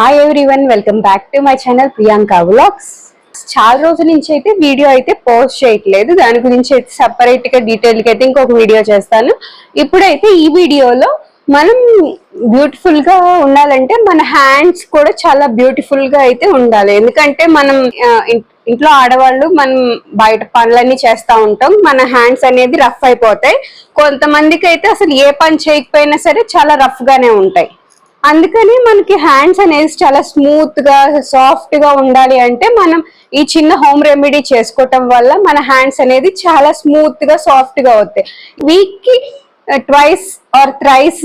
Hi everyone welcome back to my channel Priyanka vlogs చాలా రోజుల నుంచి అయితే వీడియో అయితే పోస్ట్ చేయట్లేదు. దాని గురించి అయితే సపరేట్గా డీటెయిల్ అయితే ఇంకొక వీడియో చేస్తాను. ఇప్పుడైతే ఈ వీడియోలో మనం బ్యూటిఫుల్గా ఉండాలంటే మన హ్యాండ్స్ కూడా చాలా బ్యూటిఫుల్గా అయితే ఉండాలి. ఎందుకంటే మనం ఇంట్లో ఆడవాళ్ళు మనం బయట పనులన్నీ చేస్తూ ఉంటాం. మన హ్యాండ్స్ అనేది రఫ్ అయిపోతాయి. కొంతమందికి అయితే అసలు ఏ పని చేయకపోయినా సరే చాలా రఫ్ గానే ఉంటాయి. అందుకని మనకి హ్యాండ్స్ అనేది చాలా స్మూత్గా సాఫ్ట్గా ఉండాలి అంటే మనం ఈ చిన్న హోమ్ రెమెడీ చేసుకోవటం వల్ల మన హ్యాండ్స్ అనేది చాలా స్మూత్గా సాఫ్ట్గా అవుతాయి. వీక్కి ట్వైస్ ఆర్ థ్రైస్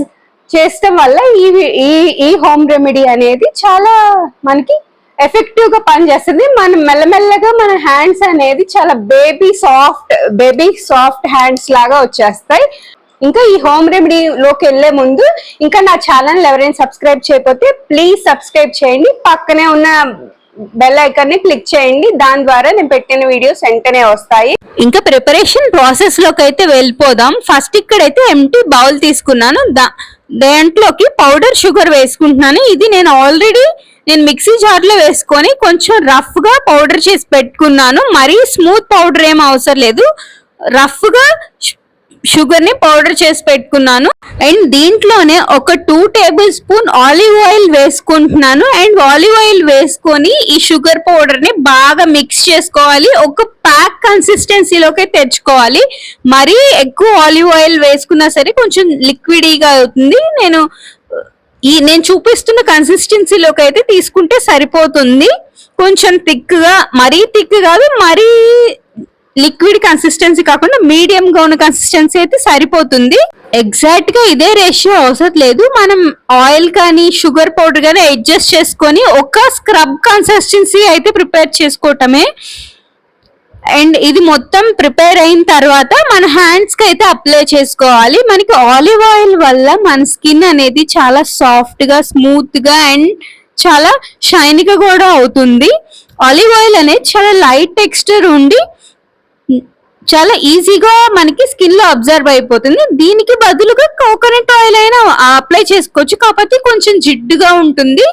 చేసడం వల్ల ఈ ఈ ఈ హోమ్ రెమెడీ అనేది చాలా మనకి ఎఫెక్టివ్గా పనిచేస్తుంది. మనం మెల్లమెల్లగా మన హ్యాండ్స్ అనేది చాలా baby soft baby soft hands లాగా వచ్చేస్తాయి. ఇంకా ఈ హోమ్ రెమెడీ లోకి వెళ్ళే ముందు ఇంకా నా ఛానల్ ఎవరైనా సబ్స్క్రైబ్ చేయకపోతే ప్లీజ్ సబ్స్క్రైబ్ చేయండి. పక్కనే ఉన్న బెల్ ఐకాన్ని క్లిక్ చేయండి. దాని ద్వారా నేను పెట్టిన వీడియోస్ వెంటనే వస్తాయి. ఇంకా ప్రిపరేషన్ ప్రాసెస్లోకి అయితే వెళ్ళిపోదాం. ఫస్ట్ ఇక్కడైతే ఎంటీ బౌల్ తీసుకున్నాను. దా దాంట్లోకి పౌడర్ షుగర్ వేసుకుంటున్నాను. ఇది నేను ఆల్రెడీ నేను మిక్సీ జార్లో వేసుకొని కొంచెం రఫ్గా పౌడర్ చేసి పెట్టుకున్నాను. మరీ స్మూత్ పౌడర్ ఏం అవసరం లేదు. రఫ్గా షుగర్ని పౌడర్ చేసి పెట్టుకున్నాను. అండ్ దీంట్లోనే ఒక two tablespoon olive oil వేసుకుంటున్నాను. అండ్ ఆలివ్ ఆయిల్ వేసుకొని ఈ షుగర్ పౌడర్ని బాగా మిక్స్ చేసుకోవాలి. ఒక ప్యాక్ కన్సిస్టెన్సీలోకి తెచ్చుకోవాలి. మరీ ఎక్కువ ఆలివ్ ఆయిల్ వేసుకున్నా సరే కొంచెం లిక్విడీగా అవుతుంది. నేను ఈ నేను చూపిస్తున్న కన్సిస్టెన్సీలోకి అయితే తీసుకుంటే సరిపోతుంది. కొంచెం థిక్గా మరీ థిక్ కాదు మరీ లిక్విడ్ కన్సిస్టెన్సీ కాకుండా మీడియం గా ఉన్న కన్సిస్టెన్సీ అయితే సరిపోతుంది. ఎగ్జాక్ట్గా ఇదే రేషియో అవసరం లేదు. మనం ఆయిల్ కానీ షుగర్ పౌడర్ కానీ అడ్జస్ట్ చేసుకొని ఒక స్క్రబ్ కన్సిస్టెన్సీ అయితే ప్రిపేర్ చేసుకోవటమే. అండ్ ఇది మొత్తం ప్రిపేర్ అయిన తర్వాత మన హ్యాండ్స్కి అయితే అప్లై చేసుకోవాలి. మనకి ఆలివ్ ఆయిల్ వల్ల మన స్కిన్ అనేది చాలా సాఫ్ట్గా స్మూత్గా అండ్ చాలా షైన్గా కూడా అవుతుంది. ఆలివ్ ఆయిల్ అనేది చాలా లైట్ టెక్స్చర్ ఉండి చాలా ఈజీగా మనకి స్కిన్లో అబ్జర్వ్ అయిపోతుంది. దీనికి బదులుగా కోకోనట్ ఆయిల్ అయినా అప్లై చేసుకోవచ్చు. కాకపోతే కొంచెం జిడ్డుగా ఉంటుంది.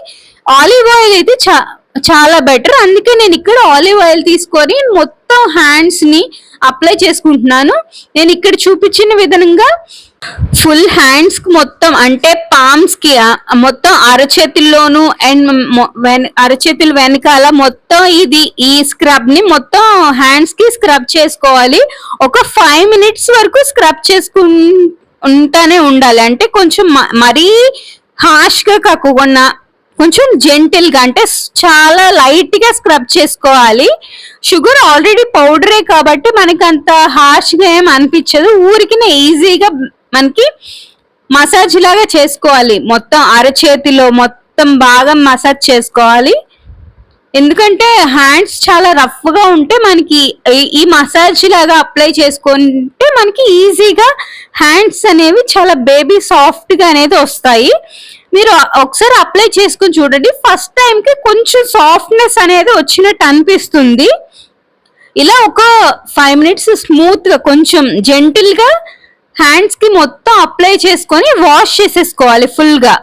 ఆలివ్ ఆయిల్ అయితే చా- చాలా బెటర్ అందుకే నేను ఇక్కడ ఆలివ్ ఆయిల్ తీసుకొని మొత్తం హ్యాండ్స్ని అప్లై చేసుకుంటున్నాను. నేను ఇక్కడ చూపించిన విధంగా ఫుల్ హ్యాండ్స్కి మొత్తం అంటే పామ్స్కి మొత్తం అరచేతుల్లోను అండ్ అరచేతుల వెనకాల మొత్తం ఇది ఈ స్క్రబ్ని మొత్తం హ్యాండ్స్కి స్క్రబ్ చేసుకోవాలి. ఒక ఫైవ్ మినిట్స్ వరకు స్క్రబ్ చేసుకుంటానే ఉండాలి. అంటే కొంచెం మరీ హార్ష్గా కాకుండా కొంచెం జెంటిల్గా అంటే చాలా లైట్గా స్క్రబ్ చేసుకోవాలి. షుగర్ ఆల్రెడీ పౌడరే కాబట్టి మనకి అంత హార్ష్గా ఏం అనిపించదు. ఊరికినే ఈజీగా మనకి మసాజ్ లాగా చేసుకోవాలి. మొత్తం అరచేతిలో మొత్తం బాగా మసాజ్ చేసుకోవాలి. ఎందుకంటే హ్యాండ్స్ చాలా రఫ్గా ఉంటే మనకి ఈ- మసాజ్ లాగా అప్లై చేసుకుంటే మనకి ఈజీగా హ్యాండ్స్ అనేవి చాలా బేబీ సాఫ్ట్గా అనేది వస్తాయి. మీరు ఒకసారి అప్లై చేసుకుని చూడండి. ఫస్ట్ టైంకి కొంచెం సాఫ్ట్నెస్ అనేది వచ్చినట్టు అనిపిస్తుంది. ఇలా ఒక ఫైవ్ మినిట్స్ స్మూత్గా కొంచెం జెంటిల్గా హ్యాండ్స్కి మొత్తం అప్లై చేసుకొని వాష్ చేసేసుకోవాలి ఫుల్గా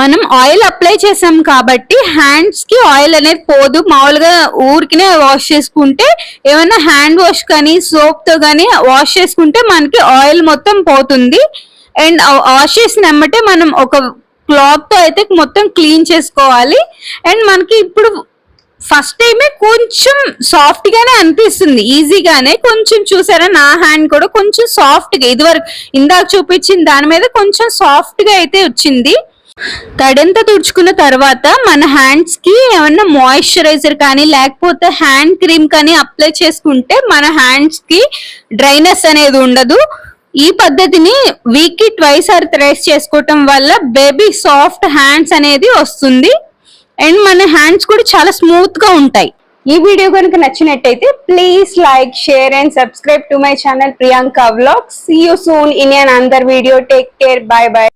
మనం ఆయిల్ అప్లై చేసాం కాబట్టి హ్యాండ్స్కి ఆయిల్ అనేది పోదు. మామూలుగా ఊరికినే వాష్ చేసుకుంటే ఏమైనా హ్యాండ్ వాష్ కానీ సోప్తో కానీ వాష్ చేసుకుంటే మనకి ఆయిల్ మొత్తం పోతుంది. అండ్ వాష్ చేసిన వెంబటే మనం ఒక క్లాత్తో అయితే మొత్తం క్లీన్ చేసుకోవాలి. అండ్ మనకి ఇప్పుడు ఫస్ట్ టైమే కొంచెం సాఫ్ట్ గానే అనిపిస్తుంది. ఈజీగానే కొంచెం చూసారా? నా హ్యాండ్ కూడా కొంచెం సాఫ్ట్గా ఇదివరకు ఇందాక చూపించిన దాని మీద కొంచెం సాఫ్ట్గా అయితే వచ్చింది. తడంతా తుడుచుకున్న తర్వాత మన హ్యాండ్స్కి ఏమన్నా మాయిశ్చరైజర్ కానీ లేకపోతే హ్యాండ్ క్రీమ్ కానీ అప్లై చేసుకుంటే మన హ్యాండ్స్కి డ్రైనెస్ అనేది ఉండదు. ఈ పద్ధతిని వీక్కి ట్వైస్ ఆర్ థ్రైస్ చేసుకోవటం వల్ల బేబీ సాఫ్ట్ హ్యాండ్స్ అనేది వస్తుంది. అండ్ మన హ్యాండ్స్ కూడా చాలా స్మూత్గా ఉంటాయి. ఈ వీడియో కనుక నచ్చినట్టయితే please like share and subscribe to my channel Priyanka vlogs. See you soon in another video take care bye bye